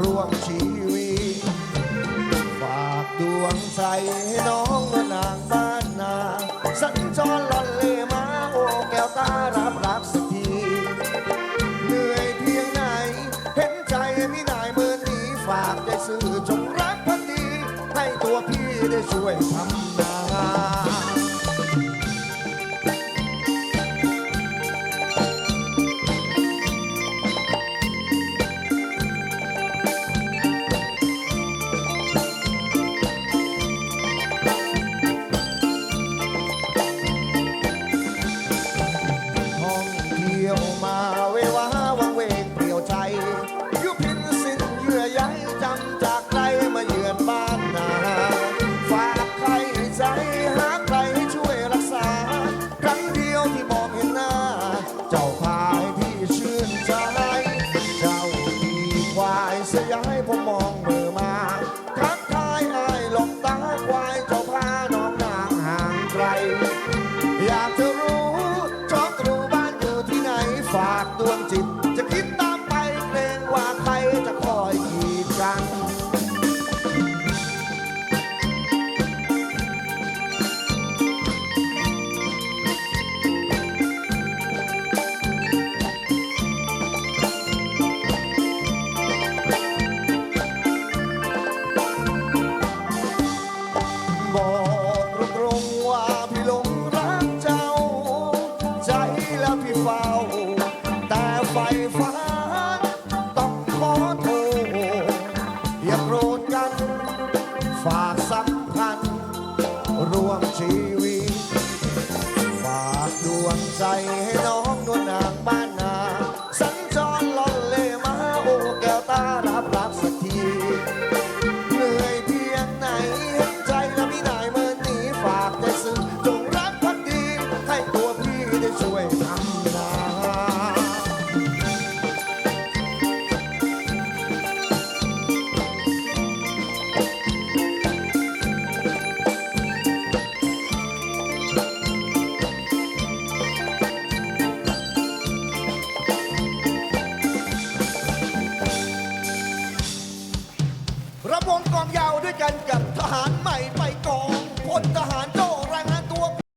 ร่วมชีวิต ฝากดวงใจให้น้องนางบ้านนาสัญจรล่อนเล่มาโอแก้วตารับรักสักทีเหนื่อยเพียงไหน เห็นใจพี่นายเมื่อนี้ฝากใจสื่อจงรักพักดี ให้ตัวพี่ได้ช่วยทำนา ที่มากสำคัญร่วมชีวิต ฝากดวงใจให้น้องนวลนางบ้านนา สัญจรล่อนเล่มาโอ้แก้วตารับรักสักทีเหนื่อยเพียงไหนเห็นใจและพี่นายเมื่อนี้ฝากใจสื่อจงรักพักดี ให้ตัวพี่ได้ช่วยทำ ด้วยกันกับทหารใหม่ไป